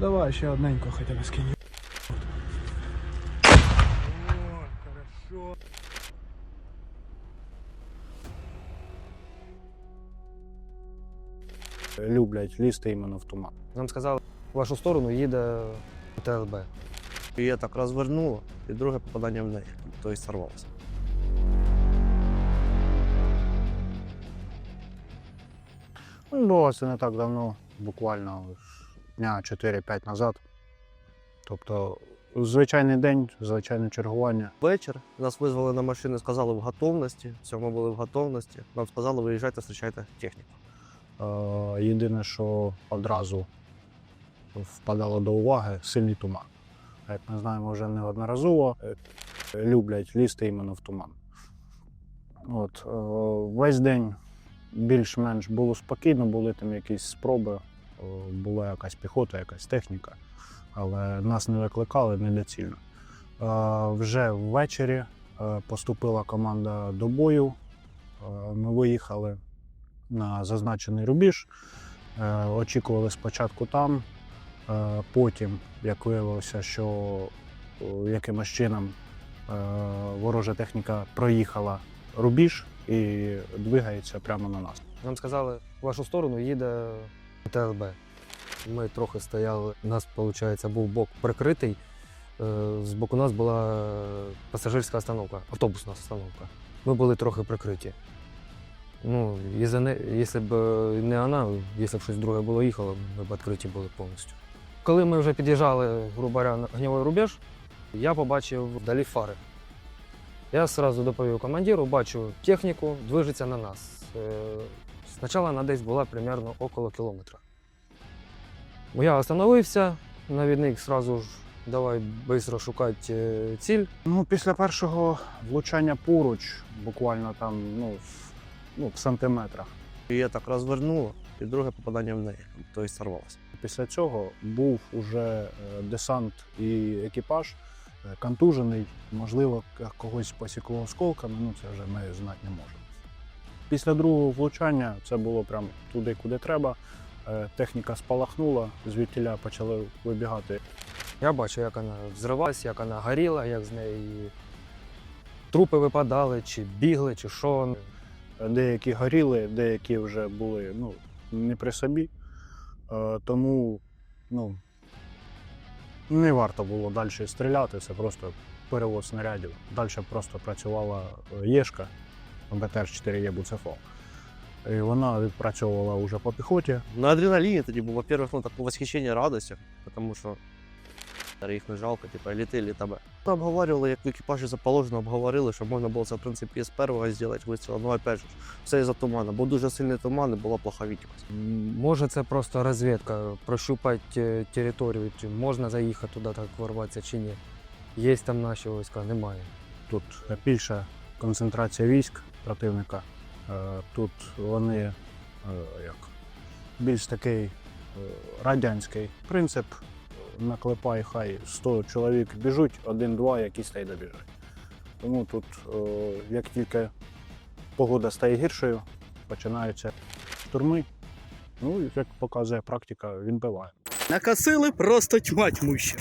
Ну давай ще одненько хоча б скинь. люблять лізти іменно в туман. Нам сказали, в вашу сторону їде ТЛБ. Її так розвернуло, і друге попадання в неї, тобто сорвалося. Ну, було це не так давно, буквально дня 4-5 назад. Тобто, звичайний день, звичайне чергування. Вечір нас визвали на машину, сказали в готовності. Все, ми були в готовності. Нам сказали, виїжджайте, зустрічайте техніку. Е, Єдине, що одразу впадало до уваги сильний туман. Як ми знаємо вже неодноразово, е, люблять лізти іменно в туман. От, е, весь день більш-менш було спокійно, були там якісь спроби, була якась піхота, якась техніка, але нас не викликали недоцільно. Е, Вже ввечері е, поступила команда до бою. Е, Ми виїхали на зазначений рубіж. Е, Очікували спочатку там, е, потім, як виявилося, що якимось чином е, ворожа техніка проїхала рубіж і двигається прямо на нас. Нам сказали, в вашу сторону їде ТЛБ. Ми трохи стояли, у нас, виходить, був бок прикритий. Е, З боку нас була пасажирська остановка, автобусна остановка. Ми були трохи прикриті. Ну, якщо б е, не вона, якщо б щось друге було їхало, ми б відкриті були повністю. Коли ми вже під'їжджали, грубо говоря, на гнівий рубеж, я побачив вдалі фари. Я одразу доповів командиру, бачу техніку, движеться на нас. Спочатку вона десь була примерно около кілометра. Я остановився, навідник одразу ж давай швидко шукати е, ціль. Ну, після першого влучання поруч, буквально там ну, в, ну, в сантиметрах. Її так розвернуло, і друге попадання в неї, тобто сорвалося. Після цього був уже е, десант і екіпаж е, контужений, можливо, когось посікло осколками, ну це вже ми знати не можемо. Після другого влучання це було прямо туди, куди треба. Е, Техніка спалахнула, звідтіля почали вибігати. Я бачу, як вона взривалася, як вона горіла, як з неї трупи випадали, чи бігли, чи що. Деякі горіли, деякі вже були ну, не при собі. Е, Тому ну, не варто було далі стріляти, це просто перевод снарядів. Далі просто працювала е, Єшка БТР-4 є Буцефол. І вона відпрацьовувала вже по піхоті. На адреналіні тоді був, во-первых, ну, таке восхищення, радость, тому що їх не жалко, типу, літи, літабе. Ми обговорювали, як в екіпажі заположено, обговорили, що можна було це, в принципі, з першого зробити вистріл. Ну, опять же, все із-за туману. Був дуже сильний туман і була плоха відкість. Може, це просто розвідка, прощупати е, територію, чи можна заїхати туди так ворватися, чи ні. Є там наші війська, немає. Тут більша концентрація військ противника. Е, Тут вони е, як, більш такий е, радянський принцип. Наклепай, хай 100 чоловік біжуть, один-два, якісь та й добіжать. Тому тут, як тільки погода стає гіршою, починаються штурми. Ну, як показує практика, він биває. Накосили просто тьма тьмуща.